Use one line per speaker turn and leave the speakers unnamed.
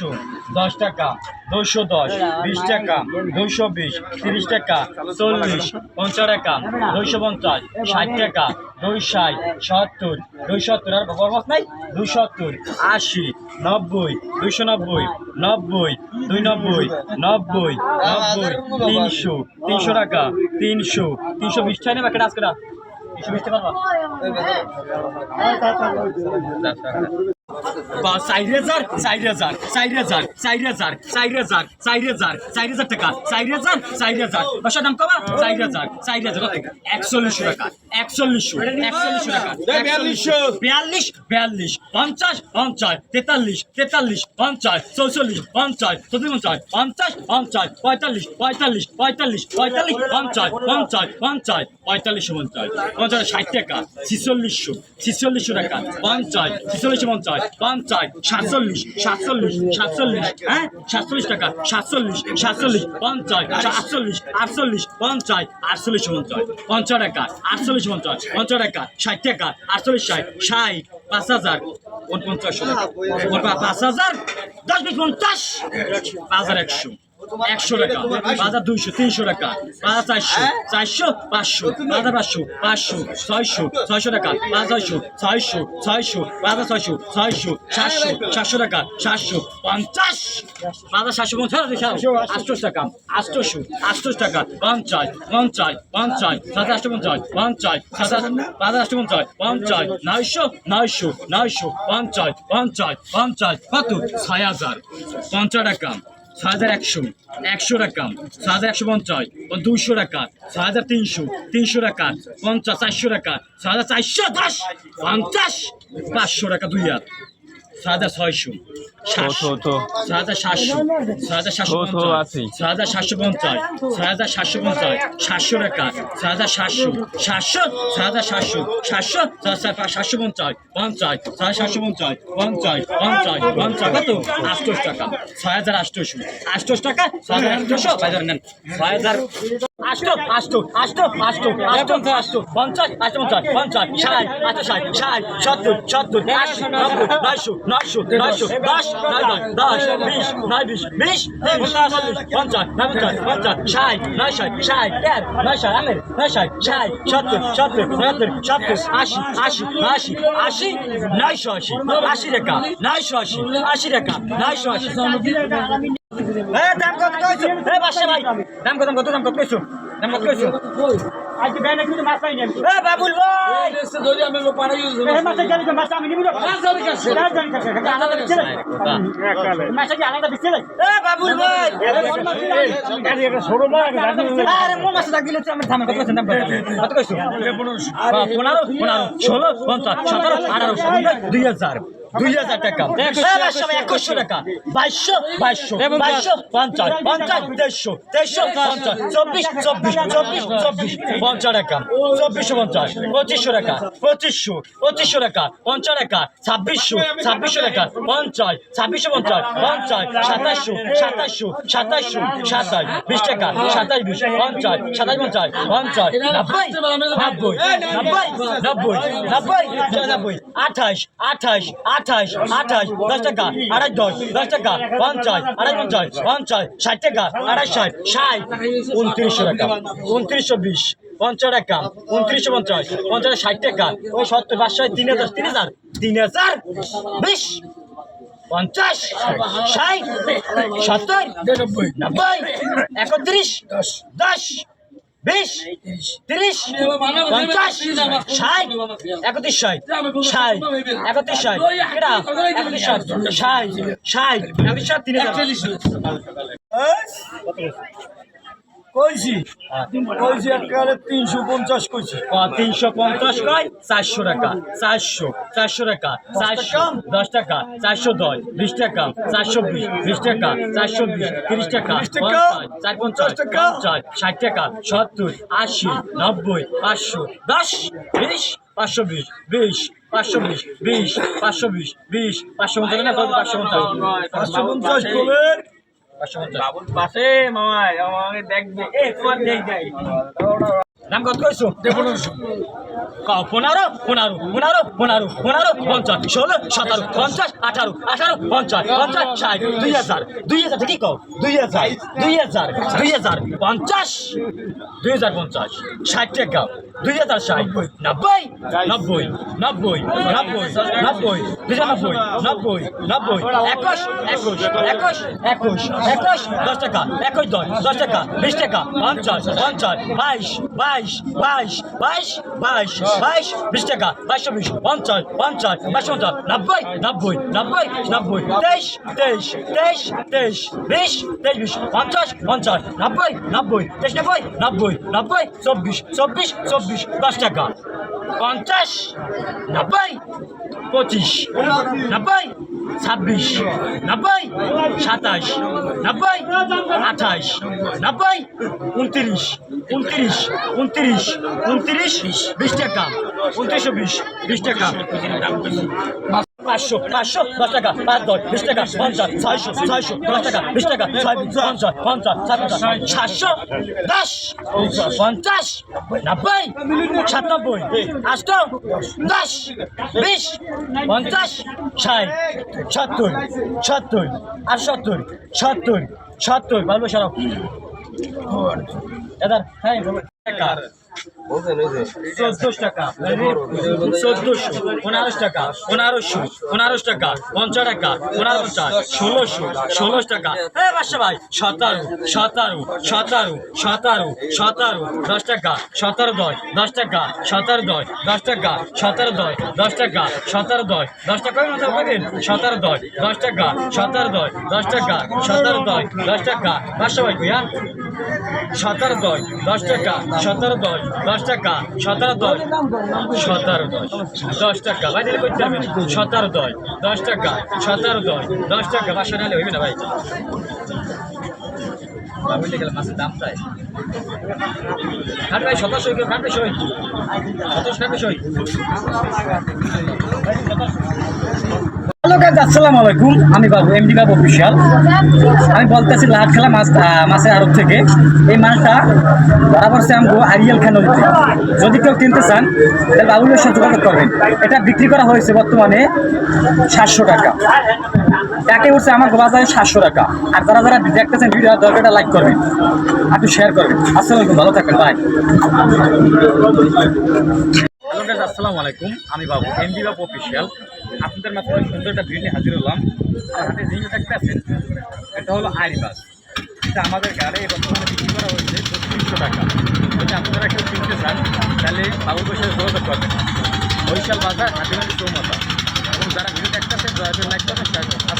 দুইশো দশ টাকা দুশো দশ, বিশ টাকা দুশো বিশ, তিরিশ টাকা, চল্লিশ, পঞ্চাশ টাকা, দুইশো পঞ্চাশ, ষাট টাকা দুই ষাট, সত্তর দুই সত্তর, আর বরমাস নাই দুই সত্তর, আশি, নব্বই, দুইশো নব্বই নব্বই দুই নব্বই নব্বই নব্বই তিনশো তিনশো টাকা, তিনশো তিনশো বিশ টাকা নেবে আজকে তিনশো বিশ টাকা বা চার হাজার চার হাজার চার হাজার চার হাজার চার হাজার চার হাজার চার হাজার টাকা চার হাজার চার হাজার। বাসার দাম কবা চার হাজার চার হাজার কত? একচল্লিশশো টাকা একচল্লিশশো একচল্লিশশো টাকা
বিয়াল্লিশশো।
বিয়াল্লিশ বিয়াল্লিশ পঞ্চাশ পঞ্চাশ তেতাল্লিশ তেতাল্লিশ পঞ্চাশ চৌচল্লিশ পঞ্চাশ চতুর্পঞ্চাশ পঞ্চাশ পঞ্চাশ পঁয়তাল্লিশ পঁয়তাল্লিশ পঁয়তাল্লিশ পঁয়তাল্লিশ পঞ্চাশ পঞ্চাশ পঞ্চাশ পঁয়তাল্লিশশো পঞ্চাশ পঞ্চাশ ষাট টাকা ছিচল্লিশশো ছিচল্লিশশো টাকা পঞ্চাশ ছিচল্লিশশো পঞ্চাশ পঞ্চাশ, সাতচল্লিশ সাতচল্লিশ সাতচল্লিশ হ্যাঁ? সাতচল্লিশ টাকা, সাতচল্লিশ সাতচল্লিশ, পঞ্চাশ আটচল্লিশ আটচল্লিশ, পঞ্চাশ আটচল্লিশ, পঞ্চাশ পঞ্চাশ টাকা, আটচল্লিশ, পঞ্চাশ পঞ্চাশ টাকা, ষাট টাকা, আটচল্লিশ, ষাট ষাট, পাঁচ হাজার উনপঞ্চাশ পাঁচ হাজার, দশ বিশ পঞ্চাশ, পাঁচ হাজার একশো। একশো টাকা। হাজার দুইশো তিনশো টাকা। হাজার চারশো চারশো পাঁচশো পাঁচ হাজার পাঁচশো পাঁচশো ছয়শো ছয়শো টাকা। পাঁচ ছয়শো ছয়শো ছয়শো হাজার ছয়শো ছয়শো সাতশো সাতশো টাকা সাতশো পঞ্চাশ। হাজার সাতশো পঞ্চাশ আটশো টাকা আটশোশো আটশো টাকা পঞ্চাশ পঞ্চাশ পঞ্চাশ সাত আটশো পঞ্চাশ পঞ্চাশ সাত পাঁচ আটশো পঞ্চাশ পঞ্চাশ নয়শো নয়শো নয়শো পঞ্চাশ পঞ্চাশ পঞ্চাশ কত? ছয় হাজার। পঞ্চাশ টাকা। ছয় হাজার একশো। একশো টাকা ছ হাজার একশো পঞ্চাশ। দুইশো টাকা ছ হাজার তিনশো। তিনশো টাকা পঞ্চাশ চারশো টাকা ছ হাজার চারশো দশ। পঞ্চাশ। পাঁচশো টাকা দুই হাজার ছয় হাজার ছয়শো। সাতশো। ছয় হাজার সাতশো। ছয় হাজার সাতশো ছয় হাজার সাতশো পঞ্চাশ। ছয় হাজার সাতশো পঞ্চাশ। সাতশো টাকা। ছয় হাজার সাতশো। সাতশো। ছয় হাজার সাতশো। সাতশো সাতশো পঞ্চাশ। পঞ্চাশ। ছয় সাতশো পঞ্চাশ। পঞ্চাশ। পঞ্চাশ। পঞ্চাশ। কত? আটশোশ টাকা। ছয় হাজার আটশোশো আটশোশ টাকা? ছয় হাজার আটশোশো নেন। ছয় হাজার আটশো আটশো আটশো আটশো আটশো আটশো পঞ্চাশ আটশো পঞ্চাশ পঞ্চাশ ষাট আটশো ষাট ষাট সত্তর সত্তর, আশি, নব্বই, নয়শো নয়শো নয়শো, দশ, নয় নয়, দশ, বিশ, নয়, বিশ বিশ পঞ্চাশ নয় পঞ্চাশ পঞ্চাশ ষাট, নয়, ষাট ষাট, এক, নয়, ষাট আমের নয়, ষাট ষাট, সত্তর সত্তর সত্তর সত্তর, আশি আশি আশি আশি, নয়শো আশি আশি রেখা নয়শো আশি আশি রেখা নয়শো আশি। দাম কত কইছো এ বাসা ভাই দাম কত দাম কত দাম কত কইছো দাম কত কইছো আজ বেনে কিন্তু মাছ পাইনি আমি এ বাবুল ভাই এ মাছ জানি তো মাছ আমি নিবি না মাছ জানি কাছে মাছ জানি কাছে আলাদা দিছে মাছ কি আলাদা দিছে এ বাবুল ভাই গাড়ি একটা ছোট ভাই আরে মো মাছ দাগ দিলে তো আমি দাম কত কইছো দাম কত কত কইছো 15 15 15 16 50 17 18 দুই হাজার দুই হাজার টাকা। একুশশো টাকা বাইশশো বাইশশো বাইশশো পঞ্চাশ। পঞ্চাশ দেড়শো দেড়শো পঞ্চাশ চব্বিশ চব্বিশ চব্বিশ চব্বিশ পঞ্চাশ টাকা চব্বিশশো পঞ্চাশ পঁচিশশো টাকা পঁচিশশো পঁচিশশো টাকা পঞ্চাশ টাকা ছাব্বিশশো ছাব্বিশশো টাকা পঞ্চাশ ছাব্বিশশো পঞ্চাশ পঞ্চাশ সাতাশশো সাতাশশো সাতাশশো সাতাশ বিশ টাকা সাতাশ বিশ পঞ্চাশ সাতাশ পঞ্চাশ পঞ্চাশ নব্বই নব্বই নব্বই নব্বই নব্বই নব্বই আঠাশ আঠাশ আঠাশ আঠাশ, দশ টাকা, আড়াই দশ দশ টাকা, পঞ্চাশ, আড়াই পঞ্চাশ পঞ্চাশ, ষাট টাকা, আড়াই ষাট ষাট, উনত্রিশশো টাকা, উনত্রিশশো বিশ, পঞ্চাশ টাকা, উনত্রিশশো পঞ্চাশ পঞ্চাশ, ষাট টাকা, ওই সত্তর পাঁচশো তিন হাজার তিন হাজার তিন হাজার বিশ, পঞ্চাশ, ষাট, সত্তর, নব্বই, একত্রিশ দশ বিশ তিরিশ পঞ্চাশ ষাট একত্রিশ ষাট ষাট একত্রিশ ষাট। কেটা একত্রিশ ষাট ষাট ষাট একত্রিশ ষাট তিন হাজার
কইছি? কইছি একেবারে তিনশো পঞ্চাশ কইছি।
তিনশো পঞ্চাশ কয়? চারশো টাকা। চারশো চারশো টাকা। চারশো দশ টাকা। চারশো দশ বিশ টাকা। চারশো বিশ বিশ টাকা। চারশো বিশ তিরিশ টাকা। চার পঞ্চাশ
টাকা,
পঞ্চাশ ষাট টাকা। সত্তর আশি নব্বই পাঁচশো দশ বিশ পাঁচশো বিশ বিশ পাঁচশো বিশ বিশ পাঁচশো বিশ বিশ পাঁচশো পঞ্চাশ না পাঁচশো পঞ্চাশ।
পাঁচশো পঞ্চাশ
পঞ্চাশ। পাশে মামা আমাকে দেখবে। এ তোমার দেখ যাই। দাম কত কইছো?
পনেরোশো
পনেরো? পনেরো পনেরো পনেরো পনেরো পঞ্চাশ ষোলো সতেরো পঞ্চাশ আঠারো আঠারো পঞ্চাশ পঞ্চাশ ষাট দুই হাজার দুই হাজার ঠিকই কও? দুই হাজার দুই হাজার দুই হাজার পঞ্চাশ দুই হাজার পঞ্চাশ ষাট টাকা দুই হাজার ষাট নব্বই। নব্বই নব্বই নব্বই নব্বই হাজার নব্বই নব্বই নব্বই একুশ একুশ একুশ একুশ একুশ দশ টাকা একুশ দশ দশ টাকা বিশ টাকা পঞ্চাশ পঞ্চাশ বাইশ বাইশ বাইশ বাইশ বাইশ বাইশ বিশ টাকা বাইশশো বিশ পঞ্চাশ পঞ্চাশ বাইশশো পঞ্চাশ নব্বই নব্বই নব্বই নব্বই তেইশ তেইশ তেইশ তেইশ বিশ তেইশ বিশ পঞ্চাশ পঞ্চাশ নব্বই নব্বই তেইশ নব্বই নব্বই নব্বই চব্বিশ চব্বিশ চব্বিশ দশ টাকা পঞ্চাশ নব্বই পঁচিশ নব্বই ছাব্বিশ নব্বই সাতাশ নব্বই আঠাশ নব্বই উনত্রিশ উনত্রিশ উনত্রিশ উনত্রিশ বিশ টাকা। উনত্রিশশো বিশ বিশ টাকা। পাঁচশো পাঁচশো, দশ টাকা, পাঁচ দশ, বিশ টাকা, পঞ্চাশ, ছয়শো ছয়শো, দশ টাকা, বিশ টাকা, ছয় পঞ্চাশ পঞ্চাশ ছাব্বিশ সাতশো, দশ, পঞ্চাশ, নব্বই, সাতানব্বই আষ্ট দশ, বিশ, পঞ্চাশ, ষাট, সত্তর সত্তর আর সত্তর সত্তর সত্তর এদার হ্যাঁ সতেরো দশ দশ টাকা সতেরো দশ দশ টাকা, সতেরো দশ সতেরো দশ দশ টাকা। ভাই দিলে করতে পারবেন সতেরো দশ দশ টাকা, সতেরো দশ দশ টাকা। বাসা নাহলে হইবে না ভাই? গেলাম মাছের দাম চাই খাট ভাই সতেরোশো কেউ খাট সই। সতেরোশো খাট সই। আসসালামু আলাইকুম। আমি বাবু, এমডি বাবু অফিসিয়াল। আমি বলতেছি লাহাট খেলা মাছ মাছের আড়ত থেকে। এই মাছটা বরাবর সে আমগো আরিয়াল খান নদীতে। যদি কেউ কিনতে চান, তাহলে বাবুলের সাথে যোগাযোগ করবেন। এটা বিক্রি করা হয়েছে বর্তমানে সাতশো টাকা। তাকে উঠছে আমার বাজারে সাতশো টাকা। আর যারা যারা দেখতেছেন ভিডিও দরকারটা লাইক করবেন। একটু শেয়ার করবেন। আসসালামু আলাইকুম, ভালো থাকবেন বাই আসসালামু আলাইকুম। আমি বাবু, এমডি বাবু অফিসিয়াল। আপনাদের মাধ্যমে সুন্দর একটা নিয়ে হাজির হলাম। আর হাতে জিনিস একটা আছে এটা হলো আইরি বাস। এটা আমাদের গাড়ি বর্তমানে বিক্রি করা হয়েছে বত্রিশশো টাকা। যদি আপনারা কেউ কিনতে চান, তাহলে বাবুর সাথে যোগাযোগ করবেন। বরিশাল বাজার হাতিমালি চৌমাথা। এবং যারা ভিডিও একটা আছে করে লাইক করবেন।